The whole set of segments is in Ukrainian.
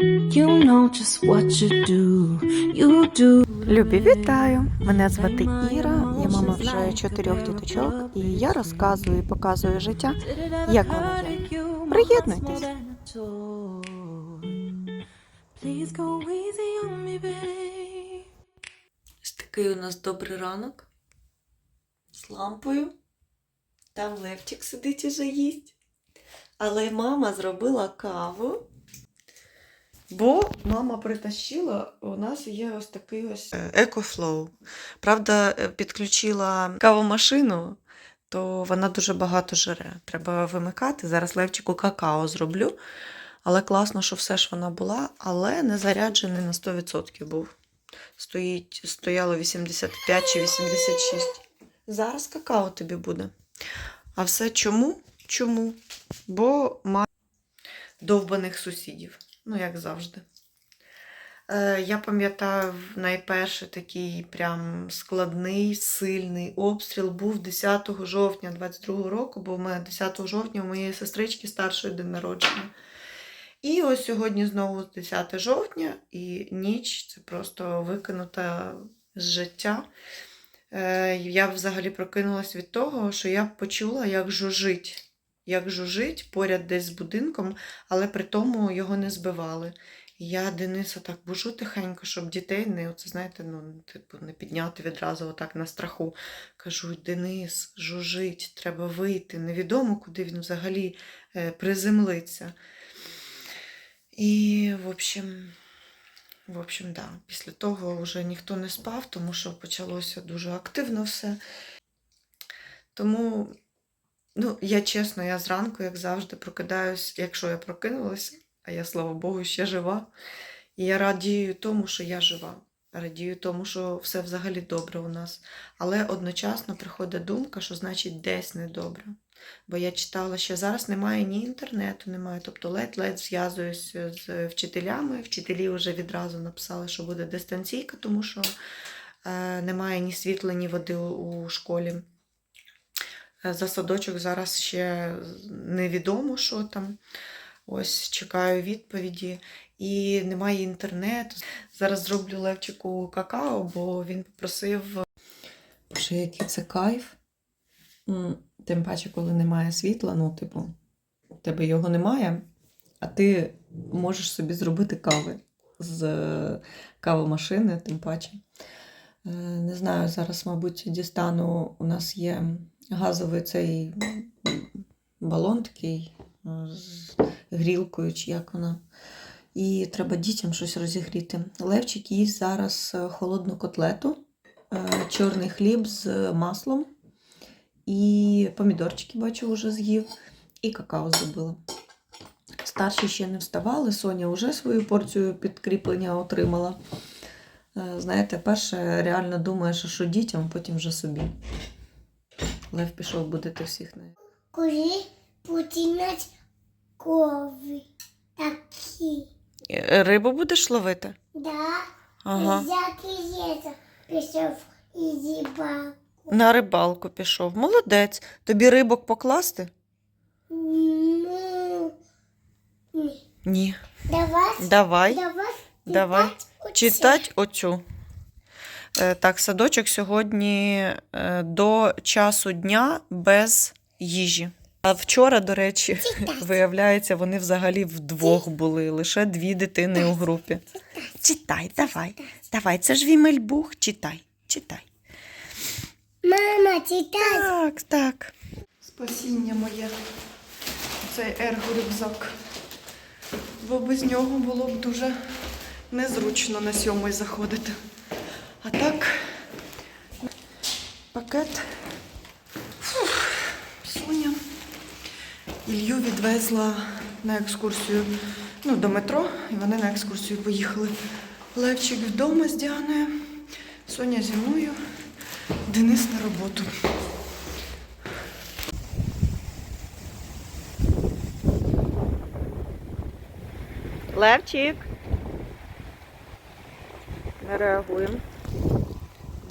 You know just what you do. You do. Любі, вітаю! Мене звати Іра, я мама вже чотирьох діточок, і я розказую і показую життя, як воно є. Приєднуйтесь. Ось такий у нас добрий ранок з лампою. Там Левчик сидить уже їсть. Але мама зробила каву. Бо мама притащила, у нас є ось такий ось екофлоу. Правда, е, підключила кавомашину, то вона дуже багато жере. Треба вимикати. Зараз Левчику какао зроблю. Але класно, що все ж вона була, але не заряджений на 100% був стоїть, стояло 85 чи 86. Зараз какао тобі буде. А все чому? Чому? Бо має довбаних сусідів. Ну, як завжди. Е, я пам'ятаю, найперший такий прям складний, сильний обстріл був 10 жовтня 22 року, бо в мене 10 жовтня у моєї сестрички старшої день народження. І ось сьогодні знову 10 жовтня, і ніч це просто викинута з життя. Е, Я взагалі прокинулась від того, що я почула, як жужить. Як жужить поряд десь з будинком, але при тому його не збивали. Я Дениса так бужу тихенько, щоб дітей не, оце, знаєте, ну, типу, не підняти відразу отак на страху. Кажу: Денис, жужить, треба вийти. Невідомо, куди він взагалі е, приземлиться. І, в общем, в общем, да. Після того вже ніхто не спав, тому що почалося дуже активно все. Тому, ну, я чесно, я зранку, як завжди, прокидаюсь, якщо я прокинулася, а я, слава Богу, ще жива. І я радію тому, що я жива. Радію тому, що все взагалі добре у нас. Але одночасно приходить думка, що значить десь недобре. Бо я читала, що зараз немає ні інтернету, немає. Тобто ледь-ледь зв'язуюся з вчителями. Вчителі вже відразу написали, що буде дистанційка, тому що е, немає ні світла, ні води у школі. За садочок зараз ще невідомо, що там. Ось чекаю відповіді. І немає інтернету. Зараз зроблю Левчику какао, бо він попросив. Боже, який це кайф. Тим паче, коли немає світла, ну, типу, у тебе його немає, а ти можеш собі зробити кави з е, кавомашини, тим паче. Е, Не знаю, зараз, мабуть, дістану. У нас є газовий цей балон такий з грілкою, чи як вона. І треба дітям щось розігріти. Левчик їсть зараз е, холодну котлету, е, чорний хліб з маслом. І помідорчики, бачу, вже з'їв, і какао зробила. Старші ще не вставали, Соня вже свою порцію підкріплення отримала. Е, Знаєте, перше реально думаєш, що дітям, потім вже собі. Лев пішов будити всіх. на- Коли починать кови такі. Е, Рибу будеш ловити? Да, Ага. лето пішов і зібав. На рибалку пішов. Молодець. Тобі рибок покласти? Ну, ні. Ні. Давай, Давай. давай, Давай. Читать оцю. Е, Так, садочок сьогодні е, до часу дня без їжі. А вчора, до речі, виявляється, вони взагалі вдвох були, лише дві дитини у групі. Читай, давай. Давай, це ж Вімельбух, читай, читай. Мама, читай. Так, так. Спасіння моє. Цей ерго-рюкзак. Бо без нього було б дуже незручно на сьомий заходити. А так, пакет. Соня. Ілью відвезла на екскурсію ну, до метро, і вони на екскурсію поїхали. Левчик вдома з Діаною, Соня зі мною, Денис на роботу. Левчик. Не реагуємо.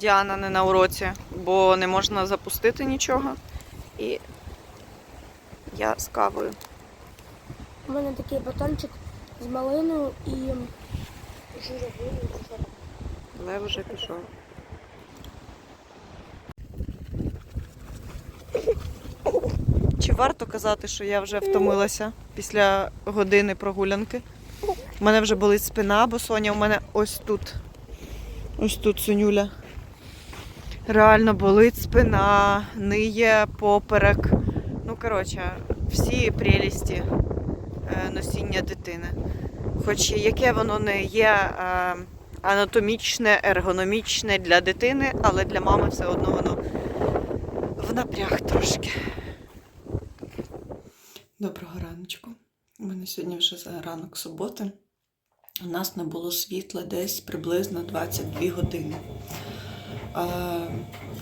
Діана не на уроці, бо не можна запустити нічого. І я з кавою. У мене такий батончик з малиною і журавлиною. Лев вже пішов. Чи варто казати, що я вже втомилася після години прогулянки? У мене вже болить спина, бо Соня у мене ось тут. Ось тут Сонюля. Реально болить спина, ниє поперек. Ну, коротше, всі прелісті е, носіння дитини. Хоч яке воно не є е, анатомічне, ергономічне для дитини, але для мами все одно воно в напряг трошки. Доброго раночку. У мене сьогодні вже ранок суботи. У нас не було світла десь приблизно 22 години.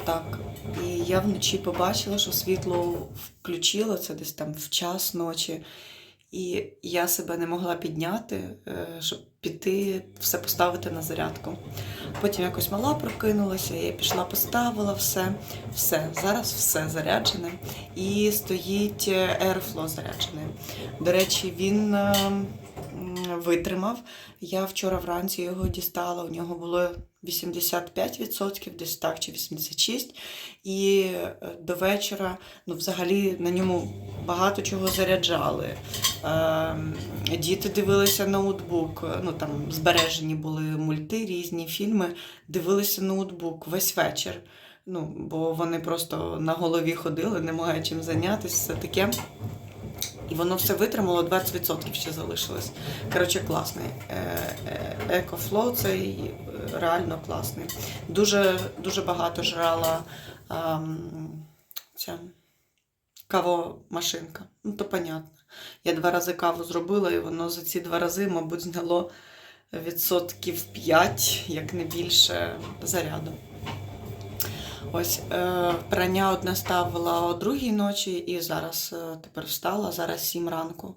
Так, і я вночі побачила, що світло включило це десь там в час ночі. І я себе не могла підняти, е, щоб піти все поставити на зарядку. Потім якось мала прокинулася, я пішла, поставила все. Все, зараз все заряджене. І стоїть е, Airflow заряджений. До речі, він е, витримав. Я вчора вранці його дістала. У нього було 85%, десь так, чи 86%. І е, до вечора, ну, взагалі, на ньому багато чого заряджали. Е, Діти дивилися ноутбук, ну там збережені були мульти, різні фільми, дивилися ноутбук весь вечір. Ну, бо вони просто на голові ходили, немає чим зайнятися, все таке. І воно все витримало, 20% ще залишилось. Коротше, класний. Екофлоу цей е, реально класний. Дуже, дуже багато жрала ем, ця кавомашинка. Ну, то понятно. Я два рази каву зробила, і воно за ці два рази, мабуть, зняло відсотків 5, як не більше, заряду. Ось е, прання одне ставила о другій ночі, і зараз е, тепер встала, зараз 7 ранку.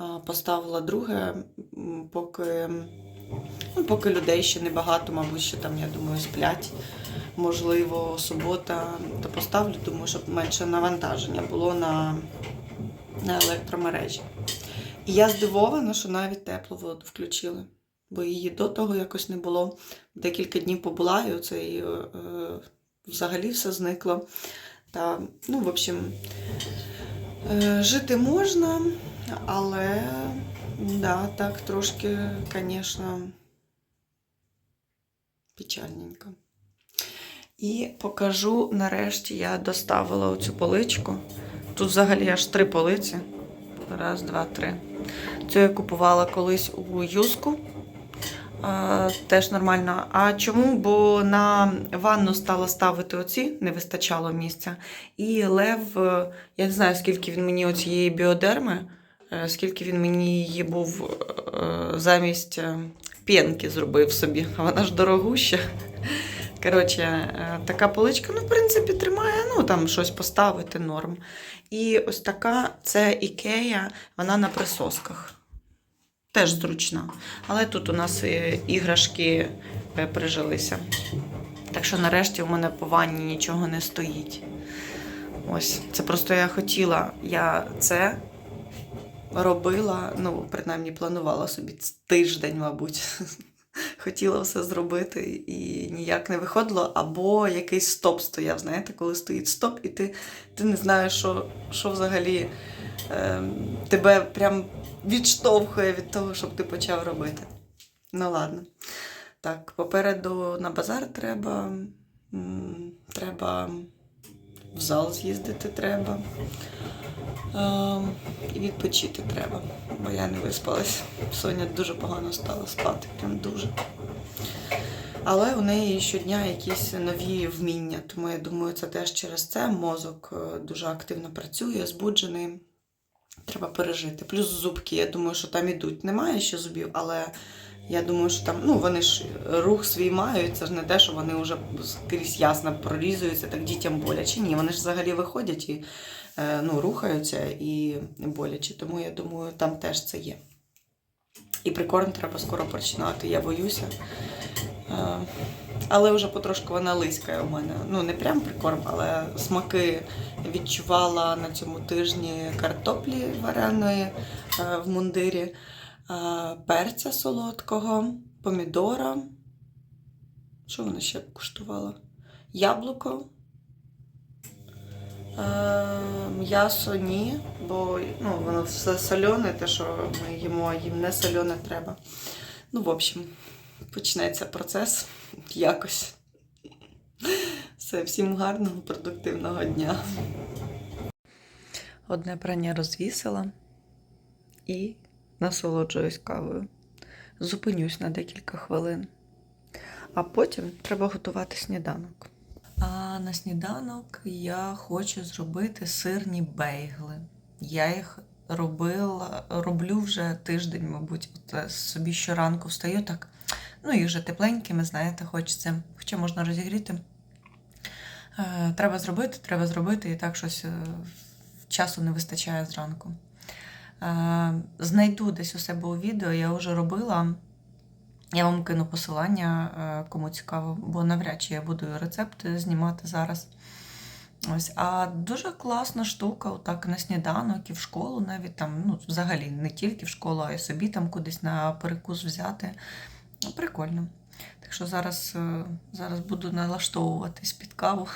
Е, поставила друге, поки, ну, поки людей ще небагато, мабуть, ще там, я думаю, сплять. Можливо, субота, то поставлю, думаю, щоб менше навантаження було на, на електромережі. І я здивована, що навіть теплу воду включили, бо її до того якось не було. Декілька днів побула, і оце і, е, взагалі все зникло. Та, ну, в общем, е, жити можна, але да, так трошки, звісно, печальненько. І покажу, нарешті я доставила оцю поличку. Тут взагалі аж три полиці. Раз, два, три. Цю я купувала колись у Юску. Теж нормально. А чому? Бо на ванну стала ставити оці, не вистачало місця. І лев, е, я не знаю, скільки він мені оцієї біодерми, е, скільки він мені її був е, замість п'янки зробив собі. А вона ж дорогуща. Коротше, така поличка, ну, в принципі, тримає, ну, там щось поставити норм. І ось така це Ікея, вона на присосках. Теж зручна. Але тут у нас іграшки е, прижилися. Так що нарешті у мене по ванні нічого не стоїть. Ось, це просто я хотіла. Я це робила, ну, принаймні планувала собі тиждень, мабуть. Хотіла все зробити і ніяк не виходило, або якийсь стоп стояв. Знаєте, коли стоїть стоп, і ти, ти не знаєш, що, що взагалі е, тебе прям відштовхує від того, щоб ти почав робити. Ну ладно. Так, попереду на базар треба. Треба в зал з'їздити треба. Ем, І відпочити треба, бо я не виспалась. Соня дуже погано стала спати, прям дуже. Але у неї щодня якісь нові вміння, тому я думаю, це теж через це мозок е, дуже активно працює, збуджений. Треба пережити. Плюс зубки, я думаю, що там ідуть. Немає ще зубів, але я думаю, що там, ну вони ж рух свій мають, це ж не те, що вони вже скрізь ясно прорізуються, так дітям боляче. Ні, вони ж взагалі виходять і е, ну, рухаються і боляче. Тому я думаю, там теж це є. І прикорм треба скоро починати, я боюся. Але вже потрошку вона лиськає у мене. Ну, не прям прикорм, але смаки відчувала на цьому тижні картоплі вареної е, в мундирі. е, перця солодкого, помідора. Що вона ще куштувала? Яблуко. Е, М'ясо ні, бо ну, воно все солене, те, що ми їмо, їм не солене треба. Ну, в общем, почнеться процес якось. Все, всім гарного, продуктивного дня. Одне прання розвісила і насолоджуюсь кавою. Зупинюсь на декілька хвилин. А потім треба готувати сніданок. А на сніданок я хочу зробити сирні бейгли. Я їх робила, роблю вже тиждень, мабуть. От е, собі щоранку встаю так. Ну, їх вже тепленькими, знаєте, хочеться. Хоча можна розігріти. Е, Треба зробити, треба зробити, і так щось е, часу не вистачає зранку. Е, Знайду десь у себе у відео, я вже робила. Я вам кину посилання, кому цікаво, бо навряд чи я буду рецепти знімати зараз. Ось, а дуже класна штука, отак на сніданок і в школу навіть там, ну, взагалі не тільки в школу, а й собі там кудись на перекус взяти. Ну, прикольно. Так що зараз, е, зараз буду налаштовуватись під каву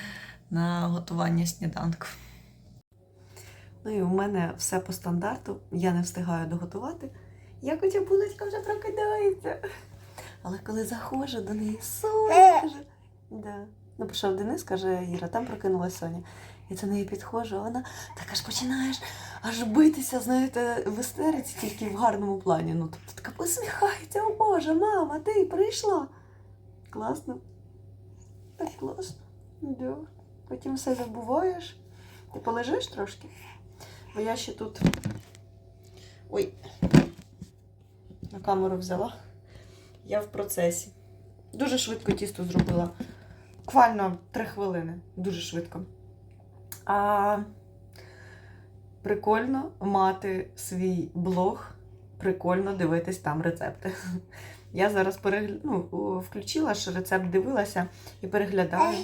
на готування сніданку. Ну і у мене все по стандарту, я не встигаю доготувати. Як оця булочка вже прокидається. Але коли заходжу до неї, Соня каже. Да. Ну, прийшов Денис, каже, Іра, там прокинулась Соня. І до неї підходжу, а вона так аж починаєш аж битися, знаєте, в істериці тільки в гарному плані. Ну, тобто посміхається, о Боже, мама, ти прийшла. Класно. Так класно. Да. Потім все забуваєш. Ти полежиш трошки? Бо я ще тут. Ой, на камеру взяла. Я в процесі. Дуже швидко тісто зробила. Буквально три хвилини. Дуже швидко. А прикольно мати свій блог, прикольно дивитись там рецепти. Я зараз перегля... ну, включила ж рецепт, дивилася і переглядаю.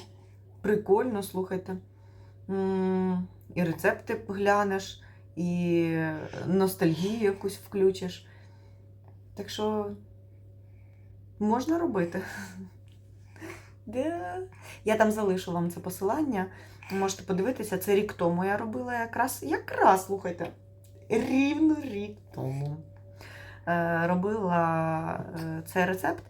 Прикольно, слухайте. І рецепти глянеш, і ностальгію якусь включиш. Так що можна робити. Да. Я там залишу вам це посилання. Можете подивитися, це рік тому я робила якраз, якраз, слухайте, рівно рік тому. Е, робила е, цей рецепт.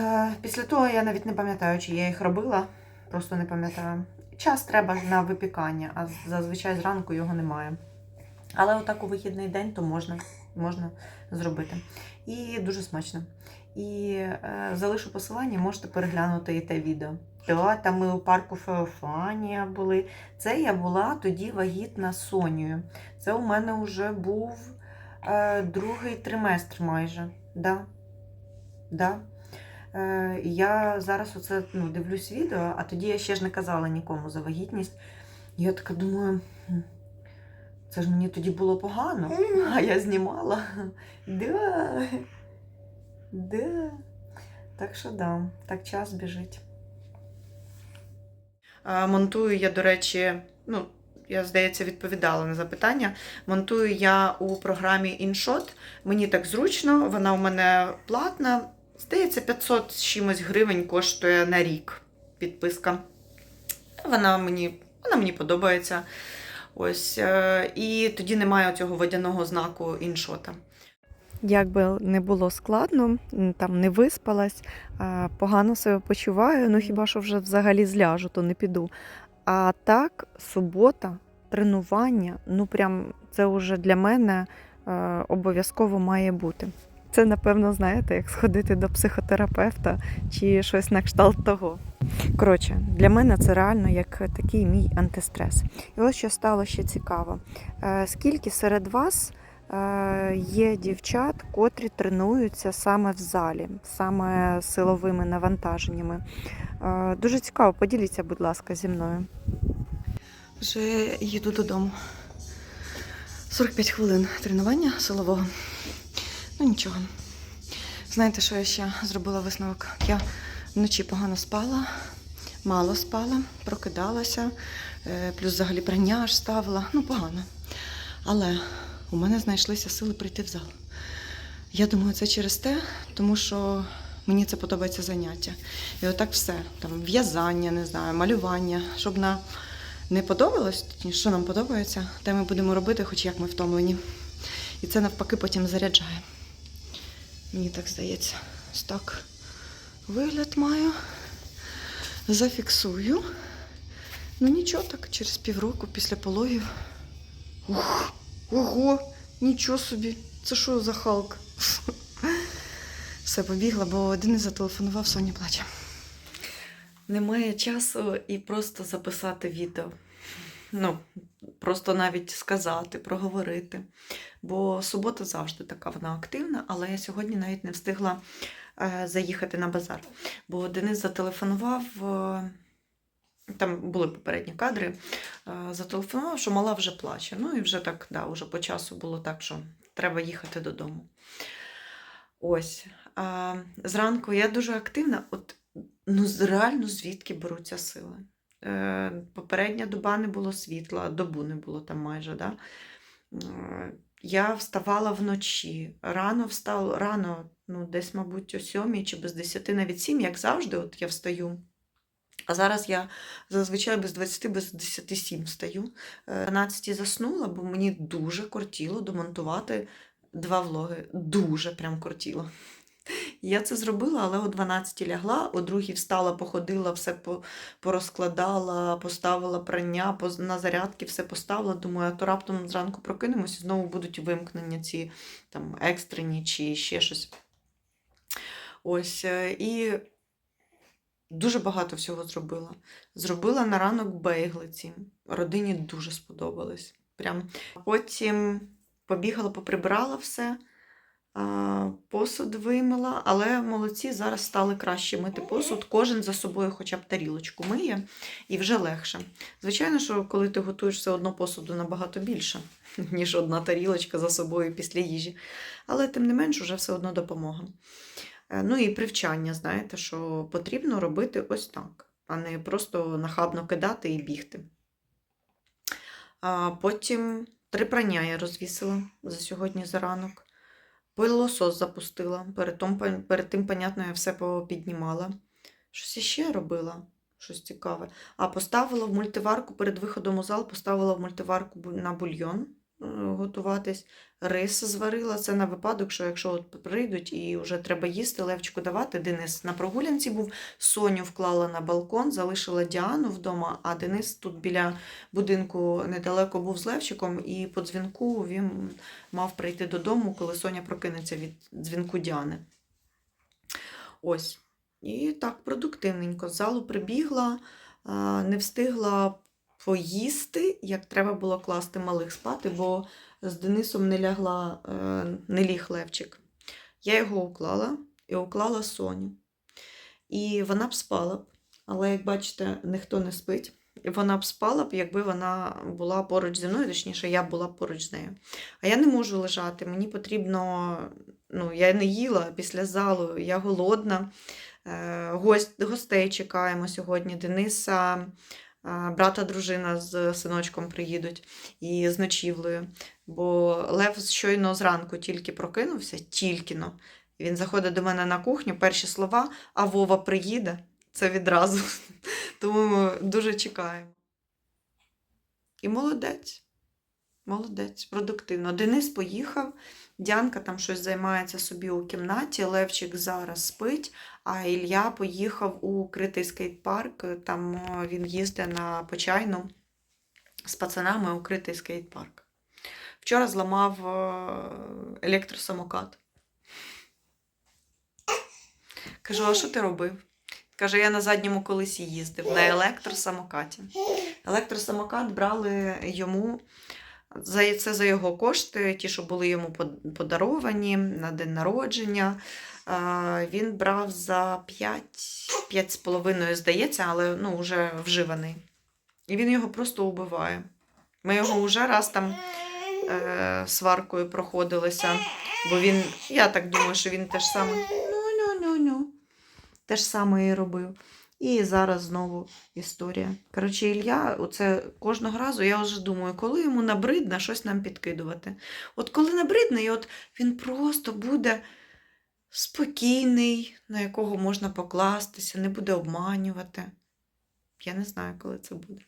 Е, після того я навіть не пам'ятаю, чи я їх робила, просто не пам'ятаю. Час треба на випікання, а зазвичай зранку його немає. Але отак у вихідний день то можна, можна зробити. І дуже смачно. І е, залишу посилання, можете переглянути і те відео. Да, там ми у парку Феофанія були. Це я була тоді вагітна Сонією. Це у мене вже був е, другий триместр майже. Да. Да. Е, я зараз оце ну, дивлюсь відео, а тоді я ще ж не казала нікому за вагітність. Я така думаю, це ж мені тоді було погано, а я знімала. Да. Да. Так що да, так час біжить. Монтую я, до речі, ну, я, здається, відповідала на запитання. Монтую я у програмі InShot. Мені так зручно, вона у мене платна. Здається, 500 з чимось гривень коштує на рік підписка. Вона мені, вона мені подобається. Ось. е, І тоді немає цього водяного знаку іншота. Як би не було складно, там не виспалась, погано себе почуваю, ну хіба що вже взагалі зляжу, то не піду. А так, субота, тренування, ну прям це вже для мене е, обов'язково має бути. Це, напевно, знаєте, як сходити до психотерапевта чи щось на кшталт того. Коротше, для мене це реально як такий мій антистрес. І ось що стало ще цікаво. Е, Скільки серед вас е, є дівчат, котрі тренуються саме в залі, саме силовими навантаженнями? Е, Дуже цікаво, поділіться, будь ласка, зі мною. Вже їду додому. 45 хвилин тренування силового. Ну нічого. Знаєте, що я ще зробила висновок? Я вночі погано спала, мало спала, прокидалася, е, плюс взагалі прання аж ставила. Ну, погано. Але у мене знайшлися сили прийти в зал. Я думаю, це через те, тому що мені це подобається заняття. І отак все. Там в'язання, не знаю, малювання. Щоб на не подобалось, що нам подобається, те ми будемо робити, хоч як ми втомлені. І це навпаки потім заряджає. Мені так здається. Ось так вигляд маю. Зафіксую. Ну нічого так, через півроку після пологів. Ух, ого, нічого собі. Це що за Халк? Все, побігла, бо Денис зателефонував, Соня плаче. Немає часу і просто записати відео. Ну, просто навіть сказати, проговорити. Бо субота завжди така вона активна, але я сьогодні навіть не встигла е, заїхати на базар. Бо Денис зателефонував, е, там були попередні кадри, е, зателефонував, що мала вже плаче. Ну і вже так, да, вже по часу було так, що треба їхати додому. Ось. Зранку я дуже активна. От, ну, реально звідки беруться сили. Е, попередня доба не було світла, добу не було там майже. Да? Е, Я вставала вночі, рано встала, рано, ну, десь, мабуть, о сьомій чи без 10, навіть 7, як завжди, от я встаю. А зараз я зазвичай без 20, без 10 7 встаю. Е, 12 заснула, бо мені дуже кортіло домонтувати два влоги. Дуже прям кортіло. Я це зробила, але о 12 лягла, о 2 встала, походила, все порозкладала, поставила прання, на зарядки все поставила. Думаю, а то раптом зранку прокинемось і знову будуть вимкнення ці там екстрені чи ще щось. Ось. е, І дуже багато всього зробила. Зробила на ранок бейглиці. Родині дуже сподобалось. Прям. Потім побігала, поприбирала все. Посуд вимила, але молодці зараз стали краще мити посуд. Кожен за собою хоча б тарілочку миє і вже легше. Звичайно, що коли ти готуєш все одно посуду набагато більше, ніж одна тарілочка за собою після їжі. Але тим не менш, вже все одно допомога. Е, Ну і привчання, знаєте, що потрібно робити ось так, а не просто нахабно кидати і бігти. А потім три прання я розвісила за сьогодні за ранок. Пилосос запустила. Перед тим, перед тим, понятно, я все піднімала. Щось іще ще робила, щось цікаве. А поставила в мультиварку перед виходом у зал, поставила в мультиварку на бульйон готуватись. Рис зварила. Це на випадок, що якщо от прийдуть і вже треба їсти, Левчику давати. Денис на прогулянці був, Соню вклала на балкон, залишила Діану вдома, а Денис тут біля будинку недалеко був з Левчиком, і по дзвінку він мав прийти додому, коли Соня прокинеться від дзвінку Діани. Ось. І так продуктивненько. З залу прибігла, не встигла поїсти, як треба було класти малих спати, бо з Денисом не лягла, е, не ліг Левчик. Я його уклала і уклала Соню. І вона б спала б, але як бачите, ніхто не спить. Вона б спала б, якби вона була поруч зі мною, точніше, я була поруч з нею. А я не можу лежати. Мені потрібно, ну, я не їла після залу, я голодна. Е, Гость, гостей чекаємо сьогодні. Дениса, брата, дружина з синочком приїдуть і з ночівлею. Бо Лев щойно зранку тільки прокинувся, тільки но. Він заходить до мене на кухню, перші слова, а Вова приїде. Це відразу. Тому ми дуже чекаємо. І молодець. Молодець, продуктивно. Денис поїхав, Дянка там щось займається собі у кімнаті, Левчик зараз спить, а Ілля поїхав у критий скейт-парк. Там він їздить на почайну з пацанами у критий скейт-парк. Вчора зламав е, електросамокат. Кажу, а що ти робив? Каже, я на задньому колесі їздив на електросамокаті. Електросамокат брали йому це за його кошти, ті, що були йому подаровані на день народження. Він брав за 5, 5,5, здається, але ну, вже вживаний. І він його просто убиває. Ми його вже раз там е, сваркою проходилися, бо він, я так думаю, що він теж саме ну, ну, ну, ну, те ж саме і робив. І зараз знову історія. Коротше, Ілля, оце кожного разу я вже думаю, коли йому набридне щось нам підкидувати. От коли набридне, і от він просто буде спокійний, на якого можна покластися, не буде обманювати. Я не знаю, коли це буде.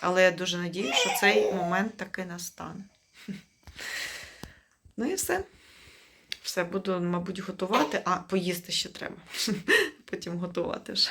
Але я дуже надію, що цей момент таки настане. Ну і все. Все буду, мабуть, готувати, а поїсти ще треба. Потім готувати вже.